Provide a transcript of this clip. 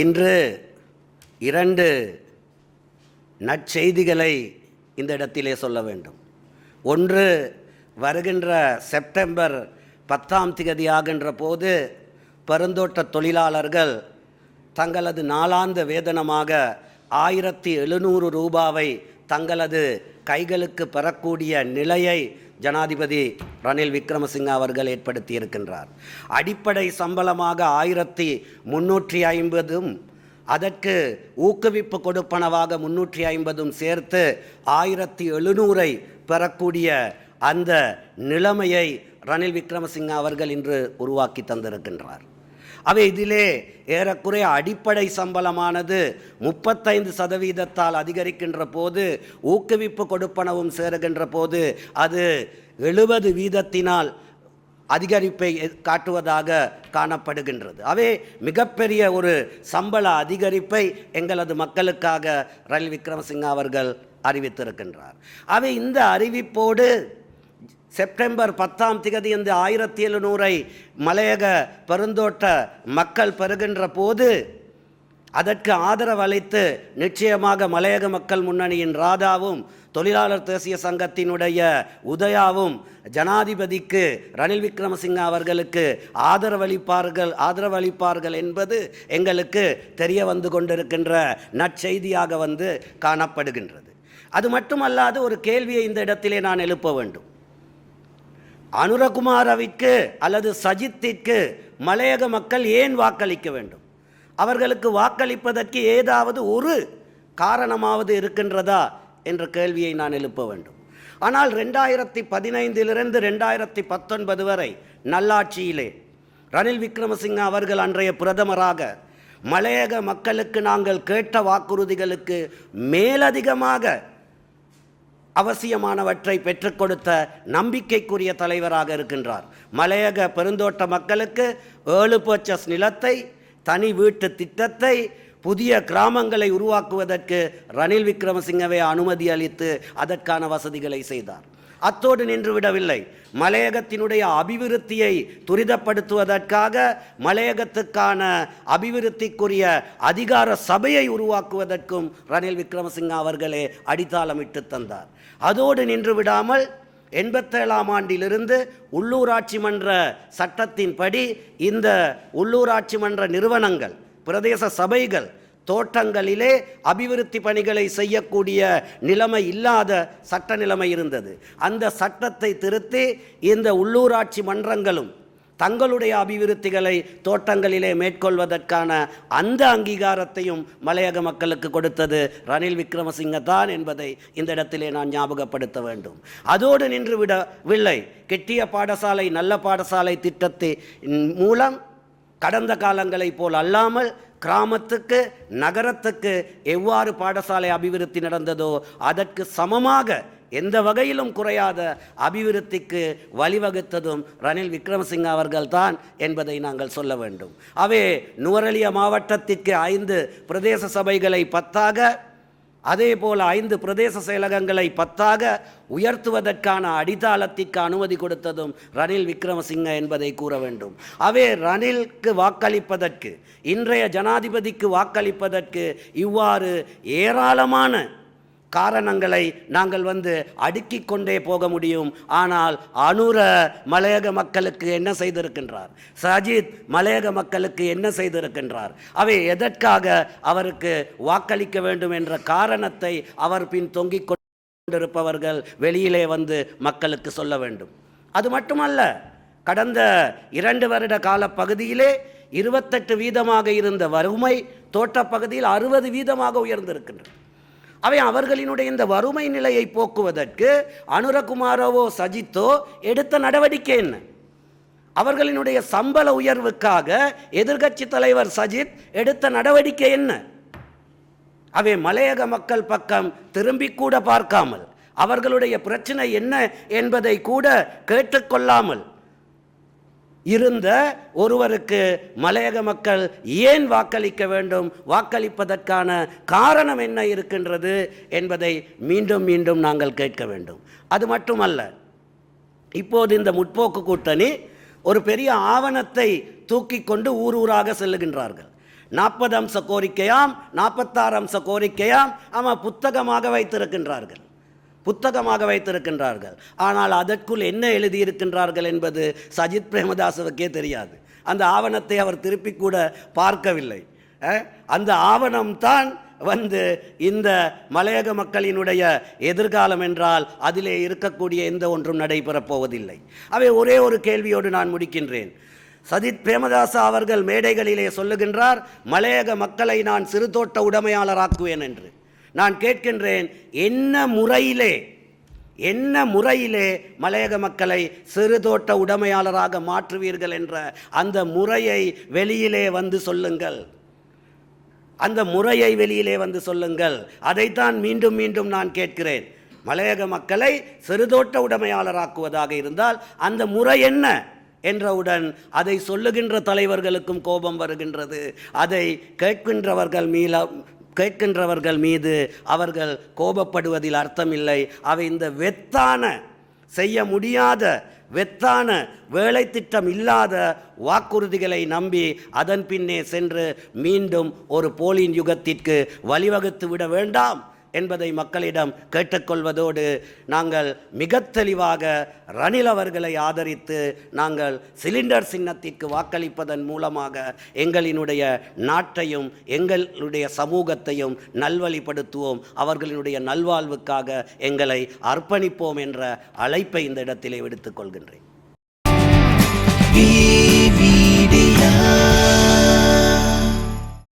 இன்று இரண்டு நற்செய்திகளை இந்த இடத்திலே சொல்ல வேண்டும். ஒன்று வருகின்ற செப்டம்பர் பத்தாம் திகதி ஆகின்ற போது பெருந்தோட்ட தொழிலாளர்கள் தங்களது நாளாந்த வேதனமாக ஆயிரத்தி எழுநூறு ரூபாவை தங்களது கைகளுக்கு பெறக்கூடிய நிலையை ஜனாதிபதி ரணில் விக்ரமசிங்க அவர்கள் ஏற்படுத்தி இருக்கின்றார் அடிப்படை சம்பளமாக ஆயிரத்தி முன்னூற்றி ஐம்பதும் அதற்கு ஊக்குவிப்பு கொடுப்பனவாக முன்னூற்றி ஐம்பதும் சேர்த்து ஆயிரத்தி எழுநூறை பெறக்கூடிய அந்த நிலைமையை ரணில் விக்ரமசிங்க அவர்கள் இன்று உருவாக்கி தந்திருக்கின்றார். அவை இதிலே ஏறக்குறைய அடிப்படை சம்பளமானது முப்பத்தைந்து சதவீதத்தால் அதிகரிக்கின்ற போது ஊக்குவிப்பு கொடுப்பனவும் சேருகின்ற போது அது எழுபது வீதத்தினால் அதிகரிப்பை காட்டுவதாக காணப்படுகின்றது. அவே மிகப்பெரிய ஒரு சம்பள அதிகரிப்பை எங்களது மக்களுக்காக ரணில் விக்ரமசிங்க அவர்கள் அறிவித்திருக்கின்றார். அவை இந்த அறிவிப்போடு செப்டம்பர் பத்தாம் திகதி இந்த ஆயிரத்தி எழுநூறை மலையக பெருந்தோட்ட மக்கள் பெறுகின்ற போது அதற்கு ஆதரவு அளித்து நிச்சயமாக மலையக மக்கள் முன்னணியின் ராதாவும் தொழிலாளர் தேசிய சங்கத்தினுடைய உதயாவும் ஜனாதிபதிக்கு ரணில் விக்ரமசிங்க அவர்களுக்கு ஆதரவளிப்பார்கள் ஆதரவளிப்பார்கள் என்பது எங்களுக்கு தெரிய வந்து கொண்டிருக்கின்ற நற்செய்தியாக வந்து காணப்படுகின்றது. அது மட்டுமல்லாது ஒரு கேள்வியை இந்த இடத்திலே நான் எழுப்ப வேண்டும். அனுரகுமாரவிற்கு அல்லது சஜித்திற்கு மலையக மக்கள் ஏன் வாக்களிக்க வேண்டும்? அவர்களுக்கு வாக்களிப்பதற்கு ஏதாவது ஒரு காரணமாவது இருக்கின்றதா என்ற கேள்வியை நான் எழுப்ப வேண்டும். ஆனால் ரெண்டாயிரத்தி பதினைந்திலிருந்து ரெண்டாயிரத்தி பத்தொன்பது வரை நல்லாட்சியிலே ரணில் விக்ரமசிங்க அவர்கள் அன்றைய பிரதமராக மலையக மக்களுக்கு நாங்கள் கேட்ட வாக்குறுதிகளுக்கு மேலதிகமாக அவசியமானவற்றை பெற்றுக் கொடுத்த நம்பிக்கைக்குரிய தலைவராக இருக்கின்றார். மலையக பெருந்தோட்ட மக்களுக்கு ஏழு பர்ச்சஸ் நிலத்தை தனி வீட்டு திட்டத்தை புதிய கிராமங்களை உருவாக்குவதற்கு ரணில் விக்ரமசிங்கவே அனுமதி அளித்து அதற்கான வசதிகளை செய்தார். அத்தோடு நின்று விடவில்லை. மலையகத்தினுடைய அபிவிருத்தியை துரிதப்படுத்துவதற்காக மலையகத்துக்கான அபிவிருத்திக்குரிய அதிகார சபையை உருவாக்குவதற்கும் ரணில் விக்ரமசிங்கா அவர்களே அடித்தாளமிட்டு தந்தார். அதோடு நின்று விடாமல் எண்பத்தேழாம் ஆண்டிலிருந்து உள்ளூராட்சி மன்ற சட்டத்தின்படி இந்த உள்ளூராட்சி மன்ற நிறுவனங்கள் பிரதேச சபைகள் தோட்டங்களிலே அபிவிருத்தி பணிகளை செய்யக்கூடிய நிலைமை இல்லாத சட்ட நிலைமை இருந்தது. அந்த சட்டத்தை திருத்தி இந்த உள்ளூராட்சி மன்றங்களும் தங்களுடைய அபிவிருத்திகளை தோட்டங்களிலே மேற்கொள்வதற்கான அந்த அங்கீகாரத்தையும் மலையக மக்களுக்கு கொடுத்தது ரணில் விக்ரமசிங்க தான் என்பதை இந்த இடத்திலே நான் ஞாபகப்படுத்த வேண்டும். அதோடு நின்று விடவில்லை கெட்டிய பாடசாலை நல்ல பாடசாலை திட்டத்தின் மூலம் கடந்த காலங்களைப் போல் அல்லாமல் கிராமத்துக்கு நகரத்துக்கு எவ்வாறு பாடசாலை அபிவிருத்தி நடந்ததோ அதற்கு சமமாக எந்த வகையிலும் குறையாத அபிவிருத்திக்கு வழிவகுத்ததும் ரணில் விக்ரமசிங்க அவர்கள்தான் என்பதை நாங்கள் சொல்ல வேண்டும். அவே நுவரலிய மாவட்டத்திற்கு ஐந்து பிரதேச சபைகளை பத்தாக அதே போல் ஐந்து பிரதேச செயலகங்களை பத்தாக உயர்த்துவதற்கான அடித்தாளத்திற்கு அனுமதி கொடுத்ததும் ரணில் விக்ரமசிங்க என்பதை கூற வேண்டும். அவே ரணிலுக்கு வாக்களிப்பதற்கு இன்றைய ஜனாதிபதிக்கு வாக்களிப்பதற்கு இவ்வாறு ஏராளமான காரணங்களை நாங்கள் வந்து அடுக்கிக் கொண்டே போக முடியும். ஆனால் அனுர மலையக மக்களுக்கு என்ன செய்திருக்கின்றார்? சஜித் மலையக மக்களுக்கு என்ன செய்திருக்கின்றார்? அவை எதற்காக அவருக்கு வாக்களிக்க வேண்டும் என்ற காரணத்தை அவர் பின் தொங்கிக் கொண்டிருப்பவர்கள் வெளியிலே வந்து மக்களுக்கு சொல்ல வேண்டும். அது மட்டுமல்ல கடந்த இரண்டு வருட கால பகுதியிலே இருபத்தெட்டு வீதமாக இருந்த வறுமை தோட்டப்பகுதியில் அறுபது வீதமாக உயர்ந்திருக்கின்றது. அவை அவர்களினுடைய இந்த வறுமை நிலையை போக்குவதற்கு அனுரகுமாரவோ சஜித்தோ எடுத்த நடவடிக்கை என்ன? அவர்களினுடைய சம்பள உயர்வுக்காக எதிர்க்கட்சி தலைவர் சஜித் எடுத்த நடவடிக்கை என்ன? அவை மலையக மக்கள் பக்கம் திரும்பி கூட பார்க்காமல் அவர்களுடைய பிரச்சனை என்ன என்பதை கூட கேட்டுக்கொள்ளாமல் இருந்த ஒருவருக்கு மலையக மக்கள் ஏன் வாக்களிக்க வேண்டும்? வாக்களிப்பதற்கான காரணம் என்ன இருக்கின்றது என்பதை மீண்டும் மீண்டும் நாங்கள் கேட்க வேண்டும். அது மட்டுமல்ல இப்போது இந்த முற்போக்கு கூட்டணி ஒரு பெரிய ஆவணத்தை தூக்கி கொண்டு ஊர் ஊராக செல்லுகின்றார்கள். நாற்பது அம்ச கோரிக்கையாம் நாற்பத்தாறு அம்ச கோரிக்கையாம் ஆமாம் புத்தகமாக வைத்திருக்கின்றார்கள். புத்தகமாக வைத்திருக்கின்றார்கள். ஆனால் அதற்குள் என்ன எழுதியிருக்கின்றார்கள் என்பது சஜித் பிரேமதாசவுக்கே தெரியாது. அந்த ஆவணத்தை அவர் திருப்பி கூட பார்க்கவில்லை. அந்த ஆவணம்தான் வந்து இந்த மலையக மக்களினுடைய எதிர்காலம் என்றால் அதிலே இருக்கக்கூடிய எந்த ஒன்றும் நடைபெறப் போவதில்லை. அவை ஒரே ஒரு கேள்வியோடு நான் முடிக்கின்றேன். சதித் பிரேமதாசா அவர்கள் மேடைகளிலே சொல்லுகின்றார் மலையக மக்களை நான் சிறுதோட்ட உடைமையாளராக்குவேன் என்று. நான் கேட்கின்றேன் என்ன முறையிலே என்ன முறையிலே மலையக மக்களை சிறுதோட்ட உடைமையாளராக மாற்றுவீர்கள் என்ற அந்த முறையை வெளியிலே வந்து சொல்லுங்கள். அந்த முறையை வெளியிலே வந்து சொல்லுங்கள். அதைத்தான் மீண்டும் மீண்டும் நான் கேட்கிறேன். மலையக மக்களை சிறுதோட்ட உடைமையாளராக்குவதாக இருந்தால் அந்த முறை என்ன என்றவுடன் அதை சொல்லுகின்ற தலைவர்களுக்கும் கோபம் வருகின்றது. அதை கேட்கின்றவர்கள் மீள கேட்கின்றவர்கள் மீது அவர்கள் கோபப்படுவதில் அர்த்தமில்லை. அவை இந்த வெத்தான செய்ய முடியாத வெத்தான வேலை திட்டம் இல்லாத வாக்குறுதிகளை நம்பி அதன் பின்னே சென்று மீண்டும் ஒரு போலின் யுகத்திற்கு வழிவகுத்து விட வேண்டாம். என்பதை மக்களிடம் கேட்டுக்கொள்வதோடு நாங்கள் மிக தெளிவாக ரணில் அவர்களை ஆதரித்து நாங்கள் சிலிண்டர் சின்னத்திற்கு வாக்களிப்பதன் மூலமாக எங்களினுடைய நாட்டையும் எங்களுடைய சமூகத்தையும் நல்வழிப்படுத்துவோம். அவர்களினுடைய நல்வாழ்வுக்காக எங்களை அர்ப்பணிப்போம் என்ற அழைப்பை இந்த இடத்திலே விடுத்துக் கொள்கின்றேன்.